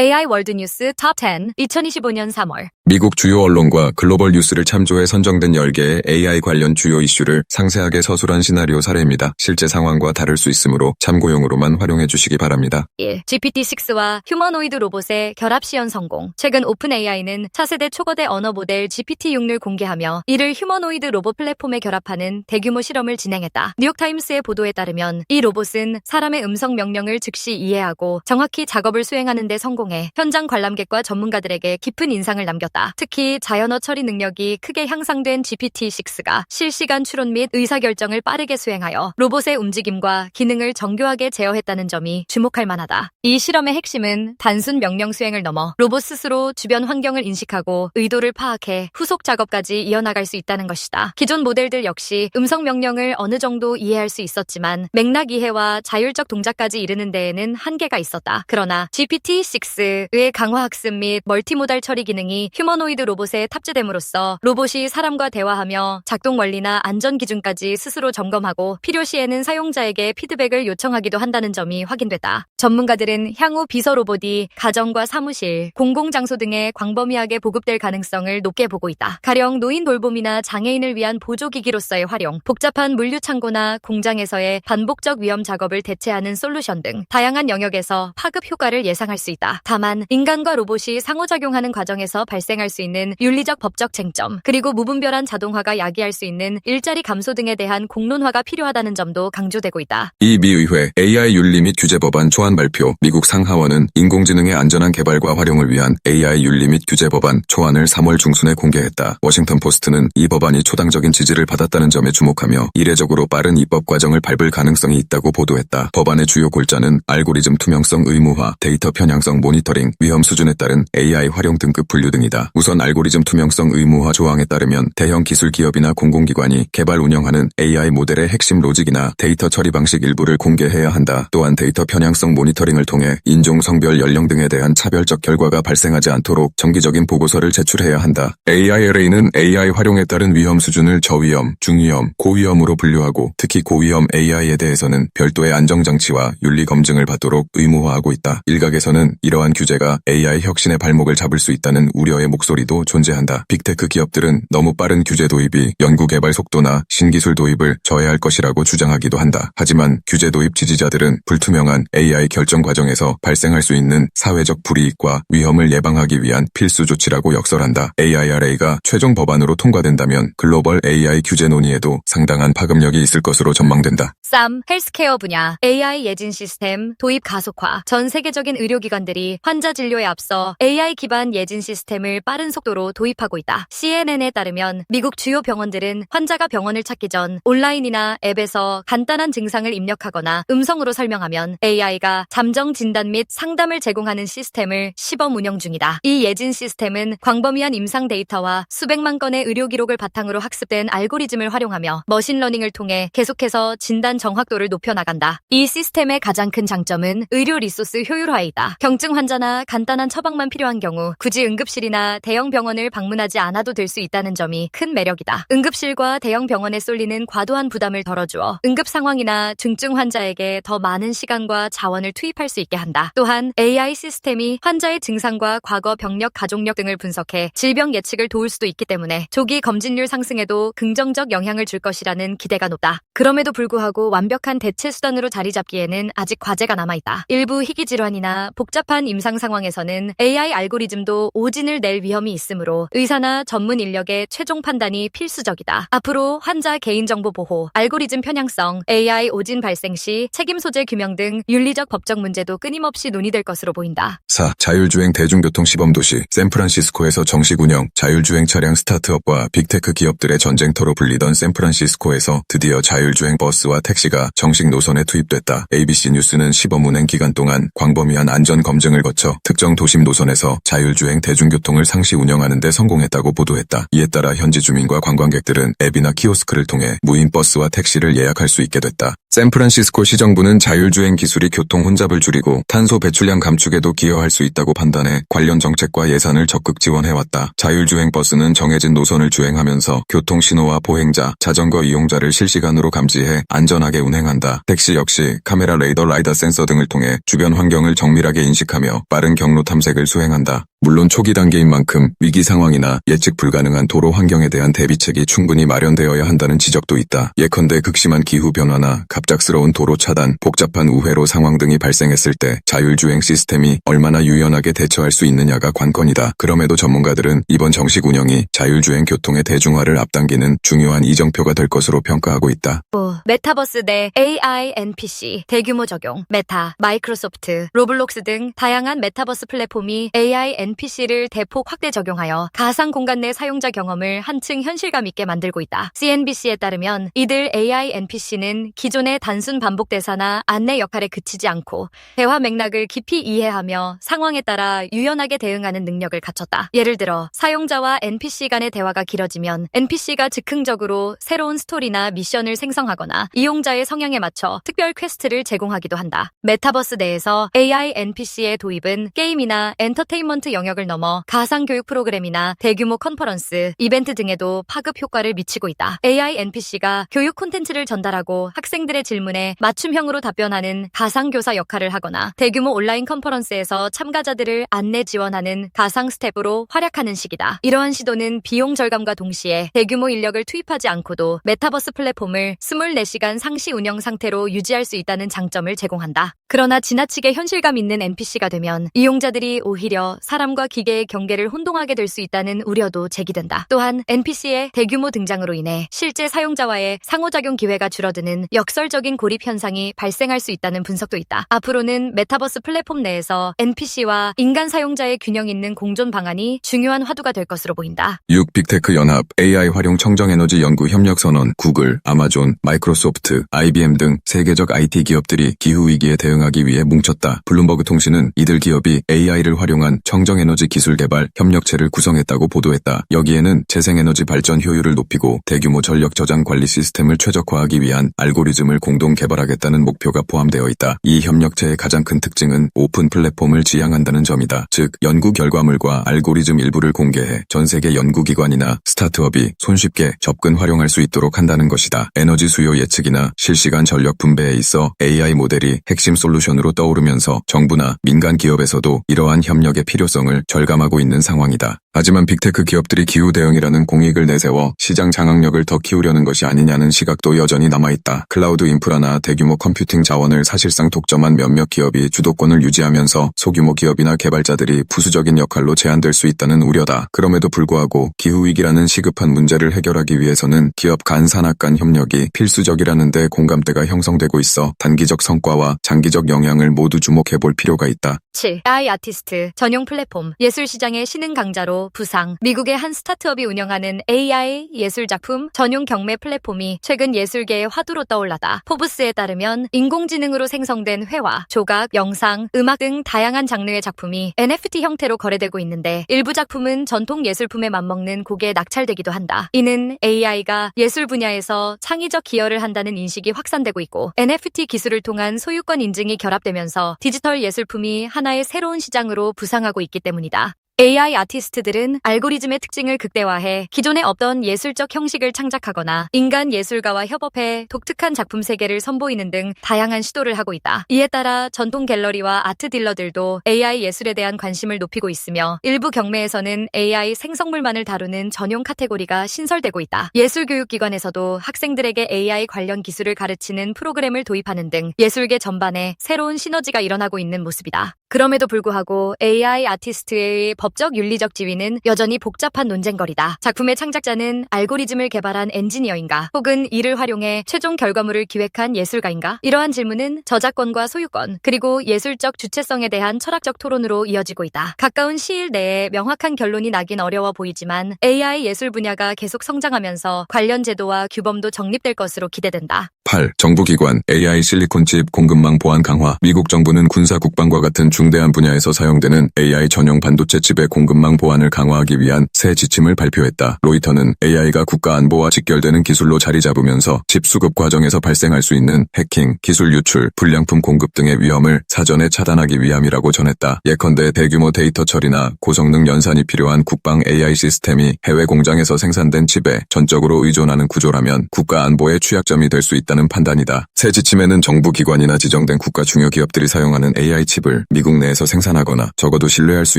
AI 월드뉴스 탑10 2025년 3월 미국 주요 언론과 글로벌 뉴스를 참조해 선정된 10개의 AI 관련 주요 이슈를 상세하게 서술한 시나리오 사례입니다. 실제 상황과 다를 수 있으므로 참고용으로만 활용해 주시기 바랍니다. 1. GPT-6와 휴머노이드 로봇의 결합 시연 성공. 최근 오픈 AI는 차세대 초거대 언어 모델 GPT-6을 공개하며 이를 휴머노이드 로봇 플랫폼에 결합하는 대규모 실험을 진행했다. 뉴욕타임스의 보도에 따르면 이 로봇은 사람의 음성 명령을 즉시 이해하고 정확히 작업을 수행하는 데 성공 해 현장 관람객과 전문가들에게 깊은 인상을 남겼다. 특히 자연어 처리 능력이 크게 향상된 GPT-6가 실시간 추론 및 의사결정을 빠르게 수행하여 로봇의 움직임과 기능을 정교하게 제어했다는 점이 주목할 만하다. 이 실험의 핵심은 단순 명령 수행을 넘어 로봇 스스로 주변 환경을 인식하고 의도를 파악해 후속 작업까지 이어나갈 수 있다는 것이다. 기존 모델들 역시 음성 명령을 어느 정도 이해할 수 있었지만 맥락 이해와 자율적 동작까지 이르는 데에는 한계가 있었다. 그러나 GPT-6 의 강화 학습 및 멀티모달 처리 기능이 휴머노이드 로봇에 탑재됨으로써 로봇이 사람과 대화하며 작동 원리나 안전 기준까지 스스로 점검하고 필요시에는 사용자에게 피드백을 요청하기도 한다는 점이 확인됐다. 전문가들은 향후 비서 로봇이 가정과 사무실, 공공장소 등에 광범위하게 보급될 가능성을 높게 보고 있다. 가령 노인 돌봄이나 장애인을 위한 보조기기로서의 활용, 복잡한 물류 창고나 공장에서의 반복적 위험 작업을 대체하는 솔루션 등 다양한 영역에서 파급 효과를 예상할 수 있다. 다만 인간과 로봇이 상호작용하는 과정에서 발생할 수 있는 윤리적 법적 쟁점, 그리고 무분별한 자동화가 야기할 수 있는 일자리 감소 등에 대한 공론화가 필요하다는 점도 강조되고 있다. 이 미의회 AI 윤리 및 규제 법안 초안 발표 미국 상하원은 인공지능의 안전한 개발과 활용을 위한 AI 윤리 및 규제 법안 초안을 3월 중순에 공개했다. 워싱턴 포스트는 이 법안이 초당적인 지지를 받았다는 점에 주목하며 이례적으로 빠른 입법 과정을 밟을 가능성이 있다고 보도했다. 법안의 주요 골자는 알고리즘 투명성 의무화, 데이터 편향성 모니 터링, 위험 수준에 따른 AI 활용 등급 분류 등이다. 우선 알고리즘 투명성 의무화 조항에 따르면 대형 기술 기업이나 공공기관이 개발 운영하는 AI 모델의 핵심 로직이나 데이터 처리 방식 일부를 공개해야 한다. 또한 데이터 편향성 모니터링을 통해 인종, 성별, 연령 등에 대한 차별적 결과가 발생하지 않도록 정기적인 보고서를 제출해야 한다. AILA는 AI 활용에 따른 위험 수준을 저위험, 중위험, 고위험으로 분류하고 특히 고위험 AI에 대해서는 별도의 안정장치와 윤리 검증을 받도록 의무화하고 있다. 일각에서는 이 러한 규제가 AI 혁신의 발목을 잡을 수 있다는 우려의 목소리도 존재한다. 빅테크 기업들은 너무 빠른 규제 도입이 연구개발 속도나 신기술 도입을 저해할 것이라고 주장하기도 한다. 하지만 규제 도입 지지자들은 불투명한 AI 결정 과정에서 발생할 수 있는 사회적 불이익과 위험을 예방하기 위한 필수 조치라고 역설한다. AIRA가 최종 법안으로 통과된다면 글로벌 AI 규제 논의에도 상당한 파급력이 있을 것으로 전망된다. 3. 헬스케어 분야 AI 예진 시스템 도입 가속화 전 세계적인 의료기관들이 환자 진료에 앞서 AI 기반 예진 시스템을 빠른 속도로 도입하고 있다. CNN에 따르면 미국 주요 병원들은 환자가 병원을 찾기 전 온라인이나 앱에서 간단한 증상을 입력하거나 음성으로 설명하면 AI가 잠정 진단 및 상담을 제공하는 시스템을 시범 운영 중이다. 이 예진 시스템은 광범위한 임상 데이터와 수백만 건의 의료 기록을 바탕으로 학습된 알고리즘을 활용하며 머신러닝을 통해 계속해서 진단 정확도를 높여나간다. 이 시스템의 가장 큰 장점은 의료 리소스 효율화이다. 경증 환자나 간단한 처방만 필요한 경우 굳이 응급실이나 대형 병원을 방문하지 않아도 될 수 있다는 점이 큰 매력이다. 응급실과 대형 병원에 쏠리는 과도한 부담을 덜어주어 응급 상황이나 중증 환자에게 더 많은 시간과 자원을 투입할 수 있게 한다. 또한 AI 시스템이 환자의 증상과 과거 병력, 가족력 등을 분석해 질병 예측을 도울 수도 있기 때문에 조기 검진율 상승에도 긍정적 영향을 줄 것이라는 기대가 높다. 그럼에도 불구하고 완벽한 대체 수단으로 자리 잡기에는 아직 과제가 남아있다. 일부 희귀 질환이나 복잡한 임상 상황에서는 AI 알고리즘도 오진을 낼 위험이 있으므로 의사나 전문 인력의 최종 판단이 필수적이다. 앞으로 환자 개인정보 보호, 알고리즘 편향성, AI 오진 발생 시 책임 소재 규명 등 윤리적 법적 문제도 끊임없이 논의될 것으로 보인다. 4. 자율주행 대중교통 시범 도시 샌프란시스코에서 정식 운영 자율주행 차량 스타트업과 빅테크 기업들의 전쟁터로 불리던 샌프란시스코에서 드디어 자율주행 버스와 택시가 정식 노선에 투입됐다. ABC 뉴스는 시범 운행 기간 동안 광범위한 안전 검증을 거쳐 특정 도심 노선에서 자율주행 대중교통을 상시 운영하는 데 성공했다고 보도했다. 이에 따라 현지 주민과 관광객들은 앱이나 키오스크를 통해 무인 버스와 택시를 예약할 수 있게 됐다. 샌프란시스코 시정부는 자율주행 기술이 교통 혼잡을 줄이고 탄소 배출량 감축에도 기여할 수 있다고 판단해 관련 정책과 예산을 적극 지원해왔다. 자율주행 버스는 정해진 노선을 주행하면서 교통 신호와 보행자, 자전거 이용자를 실시간으로 감지해 안전하게 운행한다. 택시 역시 카메라 레이더 라이다 센서 등을 통해 주변 환경을 정밀하게 인식하며 빠른 경로 탐색을 수행한다. 물론 초기 단계인 만큼 위기 상황이나 예측 불가능한 도로 환경에 대한 대비책이 충분히 마련되어야 한다는 지적도 있다. 예컨대 극심한 기후 변화나 갑작스러운 도로 차단, 복잡한 우회로 상황 등이 발생했을 때 자율주행 시스템이 얼마나 유연하게 대처할 수 있느냐가 관건이다. 그럼에도 전문가들은 이번 정식 운영이 자율주행 교통의 대중화를 앞당기는 중요한 이정표가 될 것으로 평가하고 있다. 5. 메타버스 대 AI, NPC 대규모 적용 메타, 마이크로소프트, 로블록스 등 다양한 메타버스 플랫폼이 AI, NPC를 대폭 확대 적용하여 가상 공간 내 사용자 경험을 한층 현실감 있게 만들고 있다. CNBC에 따르면 이들 AI, NPC는 기존의 단순 반복 대사나 안내 역할에 그치지 않고 대화 맥락을 깊이 이해하며 상황에 따라 유연하게 대응하는 능력을 갖췄다. 예를 들어 사용자와 NPC 간의 대화가 길어지면 NPC가 즉흥적으로 새로운 스토리나 미션을 생성하거나 이용자의 성향에 맞춰 특별 퀘스트를 제공하기도 한다. 메타버스 내에서 AI NPC의 도입은 게임이나 엔터테인먼트 영역을 넘어 가상 교육 프로그램이나 대규모 컨퍼런스, 이벤트 등에도 파급 효과를 미치고 있다. AI NPC가 교육 콘텐츠를 전달하고 학생들의 질문에 맞춤형으로 답변하는 가상 교사 역할을 하거나 대규모 온라인 컨퍼런스에서 참가자들을 안내 지원하는 가상 스텝으로 활약하는 시기다. 이러한 시도는 비용 절감과 동시에 대규모 인력을 투입하지 않고도 메타버스 플랫폼을 24시간 상시 운영 상태로 유지할 수 있다는 장점을 제공한다. 그러나 지나치게 현실감 있는 NPC가 되면 이용자들이 오히려 사람 과 기계의 경계를 혼동하게 될 수 있다는 우려도 제기된다. 또한 NPC의 대규모 등장으로 인해 실제 사용자와의 상호작용 기회가 줄어드는 역설적인 고립 현상이 발생할 수 있다는 분석도 있다. 앞으로는 메타버스 플랫폼 내에서 NPC와 인간 사용자의 균형 있는 공존 방안이 중요한 화두가 될 것으로 보인다. 6. 빅테크 연합, AI 활용 청정에너지 연구 협력 선언, 구글, 아마존, 마이크로소프트, IBM 등 세계적 IT 기업들이 기후 위기에 대응하기 위해 뭉쳤다. 블룸버그 통신은 이들 기업이 AI를 활용한 청정 에너지 기술 개발 협력체를 구성했다고 보도했다. 여기에는 재생에너지 발전 효율을 높이고 대규모 전력 저장 관리 시스템을 최적화하기 위한 알고리즘을 공동 개발하겠다는 목표가 포함되어 있다. 이 협력체의 가장 큰 특징은 오픈 플랫폼을 지향한다는 점이다. 즉, 연구 결과물과 알고리즘 일부를 공개해 전 세계 연구기관이나 스타트업이 손쉽게 접근 활용할 수 있도록 한다는 것이다. 에너지 수요 예측이나 실시간 전력 분배에 있어 AI 모델이 핵심 솔루션으로 떠오르면서 정부나 민간 기업에서도 이러한 협력의 필요성을 절감하고 있는 상황이다. 하지만 빅테크 기업들이 기후 대응이라는 공익을 내세워 시장 장악력을 더 키우려는 것이 아니냐는 시각도 여전히 남아있다. 클라우드 인프라나 대규모 컴퓨팅 자원을 사실상 독점한 몇몇 기업이 주도권을 유지하면서 소규모 기업이나 개발자들이 부수적인 역할로 제한될 수 있다는 우려다. 그럼에도 불구하고 기후위기라는 시급한 문제를 해결하기 위해서는 기업 간 산학 간 협력이 필수적이라는 데 공감대가 형성되고 있어 단기적 성과와 장기적 영향을 모두 주목해 볼 필요가 있다. 7. AI 아티스트 전용 플랫폼 예술 시장의 신흥 강자로 부상 미국의 한 스타트업이 운영하는 AI 예술 작품 전용 경매 플랫폼이 최근 예술계의 화두로 떠올랐다. 포브스에 따르면 인공지능으로 생성된 회화, 조각, 영상, 음악 등 다양한 장르의 작품이 NFT 형태로 거래되고 있는데 일부 작품은 전통 예술품에 맞먹는 곡에 낙찰되기도 한다. 이는 AI가 예술 분야에서 창의적 기여를 한다는 인식이 확산되고 있고 NFT 기술을 통한 소유권 인증이 결합되면서 디지털 예술품이 하나의 새로운 시장으로 부상하고 있기 때문이다. 때문이다. AI 아티스트들은 알고리즘의 특징을 극대화해 기존에 없던 예술적 형식을 창작하거나 인간 예술가와 협업해 독특한 작품 세계를 선보이는 등 다양한 시도를 하고 있다. 이에 따라 전통 갤러리와 아트 딜러들도 AI 예술에 대한 관심을 높이고 있으며 일부 경매에서는 AI 생성물만을 다루는 전용 카테고리가 신설되고 있다. 예술교육기관에서도 학생들에게 AI 관련 기술을 가르치는 프로그램을 도입하는 등 예술계 전반에 새로운 시너지가 일어나고 있는 모습이다. 그럼에도 불구하고 AI 아티스트의 법적 윤리적 지위는 여전히 복잡한 논쟁거리다. 작품의 창작자는 알고리즘을 개발한 엔지니어인가? 혹은 이를 활용해 최종 결과물을 기획한 예술가인가? 이러한 질문은 저작권과 소유권, 그리고 예술적 주체성에 대한 철학적 토론으로 이어지고 있다. 가까운 시일 내에 명확한 결론이 나긴 어려워 보이지만 AI 예술 분야가 계속 성장하면서 관련 제도와 규범도 정립될 것으로 기대된다. 8. 정부기관 AI 실리콘칩 공급망 보안 강화 미국 정부는 군사 국방과 같은 중대한 분야에서 사용되는 AI 전용 반도체 칩을 칩의 공급망 보안을 강화하기 위한 새 지침을 발표했다. 로이터는 AI가 국가 안보와 직결되는 기술로 자리 잡으면서 칩 수급 과정에서 발생할 수 있는 해킹, 기술 유출, 불량품 공급 등의 위험을 사전에 차단하기 위함이라고 전했다. 예컨대 대규모 데이터 처리나 고성능 연산이 필요한 국방 AI 시스템이 해외 공장에서 생산된 칩에 전적으로 의존하는 구조라면 국가 안보의 취약점이 될 수 있다는 판단이다. 새 지침에는 정부 기관이나 지정된 국가 중요 기업들이 사용하는 AI 칩을 미국 내에서 생산하거나 적어도 신뢰할 수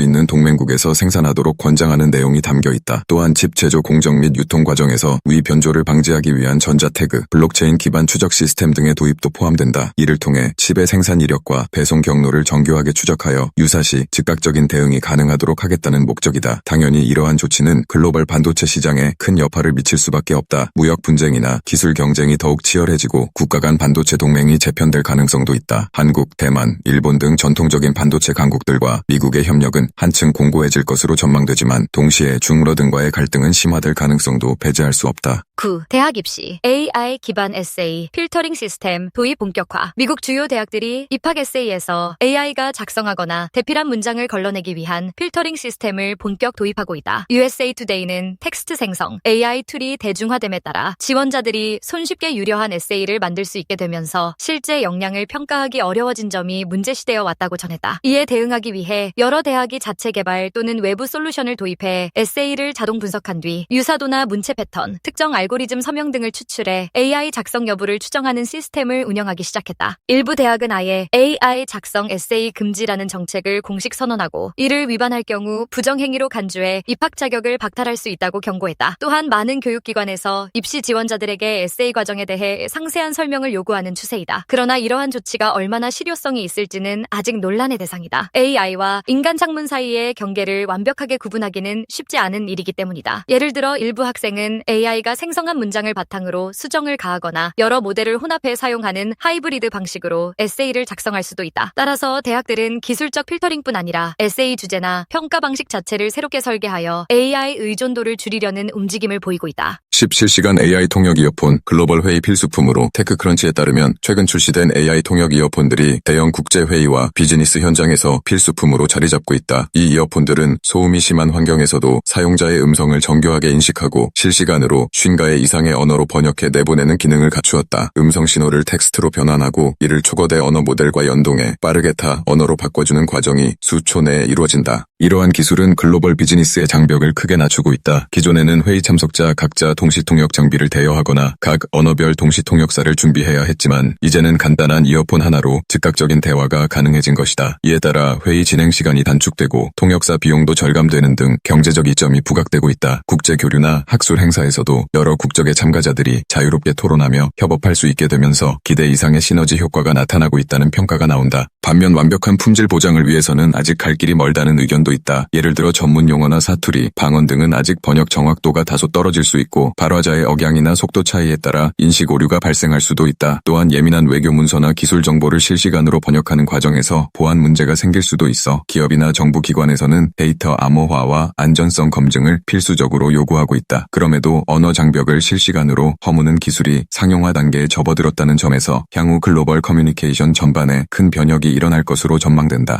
있는 동맹국 에서 생산하도록 권장하는 내용이 담겨 있다. 또한 칩 제조 공정 및 유통 과정에서 위 변조를 방지하기 위한 전자 태그, 블록체인 기반 추적 시스템 등의 도입도 포함된다. 이를 통해 칩의 생산 이력과 배송 경로를 정교하게 추적하여 유사시 즉각적인 대응이 가능하도록 하겠다는 목적이다. 당연히 이러한 조치는 글로벌 반도체 시장에 큰 여파를 미칠 수밖에 없다. 무역 분쟁이나 기술 경쟁이 더욱 치열해지고 국가 간 반도체 동맹이 재편될 가능성도 있다. 한국, 대만, 일본 등 전통적인 반도체 강국들과 미국의 협력은 한층 공 고해질 것으로 전망되지만 동시에 중러 등과의 갈등은 심화될 가능성도 배제할 수 없다. 9. 대학 입시 AI 기반 에세이 필터링 시스템 도입 본격화 미국 주요 대학들이 입학 에세이에서 AI가 작성하거나 대필한 문장을 걸러내기 위한 필터링 시스템을 본격 도입하고 있다. USA Today는 텍스트 생성, AI 툴이 대중화됨에 따라 지원자들이 손쉽게 유려한 에세이를 만들 수 있게 되면서 실제 역량을 평가하기 어려워진 점이 문제시되어 왔다고 전했다. 이에 대응하기 위해 여러 대학이 자체 개발 또는 외부 솔루션을 도입해 에세이를 자동 분석한 뒤 유사도나 문체 패턴, 특정 알고리즘 서명 등을 추출해 AI 작성 여부를 추정하는 시스템을 운영하기 시작했다. 일부 대학은 아예 AI 작성 에세이 금지라는 정책을 공식 선언하고 이를 위반할 경우 부정행위로 간주해 입학 자격을 박탈할 수 있다고 경고했다. 또한 많은 교육기관에서 입시 지원자들에게 에세이 과정에 대해 상세한 설명을 요구하는 추세이다. 그러나 이러한 조치가 얼마나 실효성이 있을지는 아직 논란의 대상이다. AI와 인간 창문 사이의 경 계를 완벽하게 구분하기는 쉽지 않은 일이기 때문이다. 예를 들어 일부 학생은 AI가 생성한 문장을 바탕으로 수정을 가하거나 여러 모델을 혼합해 사용하는 하이브리드 방식으로 에세이를 작성할 수도 있다. 따라서 대학들은 기술적 필터링뿐 아니라 에세이 주제나 평가 방식 자체를 새롭게 설계하여 AI 의존도를 줄이려는 움직임을 보이고 있다. 17시간 AI 통역 이어폰 글로벌 회의 필수품으로 테크크런치에 따르면 최근 출시된 AI 통역 이어폰들이 대형 국제 회의와 비즈니스 현장에서 필수품으로 자리 잡고 있다. 이 이어폰 들은 소음이 심한 환경에서도 사용자의 음성을 정교하게 인식하고 실시간으로 50가의 이상의 언어로 번역해 내보내는 기능을 갖추었다. 음성 신호를 텍스트로 변환하고 이를 초거대 언어 모델과 연동해 빠르게 타 언어로 바꿔주는 과정이 수초 내에 이루어진다. 이러한 기술은 글로벌 비즈니스의 장벽을 크게 낮추고 있다. 기존에는 회의 참석자 각자 동시통역 장비를 대여하거나 각 언어별 동시통역사를 준비해야 했지만 이제는 간단한 이어폰 하나로 즉각적인 대화가 가능해진 것이다. 이에 따라 회의 진행 시간이 단축되고 통역 사 비용도 절감되는 등 경제적 이점이 부각되고 있다. 국제 교류나 학술 행사에서도 여러 국적의 참가자들이 자유롭게 토론하며 협업할 수 있게 되면서 기대 이상의 시너지 효과가 나타나고 있다는 평가가 나온다. 반면 완벽한 품질 보장을 위해서는 아직 갈 길이 멀다는 의견도 있다. 예를 들어 전문 용어나 사투리, 방언 등은 아직 번역 정확도가 다소 떨어질 수 있고 발화자의 억양이나 속도 차이에 따라 인식 오류가 발생할 수도 있다. 또한 예민한 외교 문서나 기술 정보를 실시간으로 번역하는 과정에서 보안 문제가 생길 수도 있어 기업이나 정부 기관에서는 데이터 암호화와 안전성 검증을 필수적으로 요구하고 있다. 그럼에도 언어 장벽을 실시간으로 허무는 기술이 상용화 단계에 접어들었다는 점에서 향후 글로벌 커뮤니케이션 전반에 큰 변혁이 일어날 것으로 전망된다.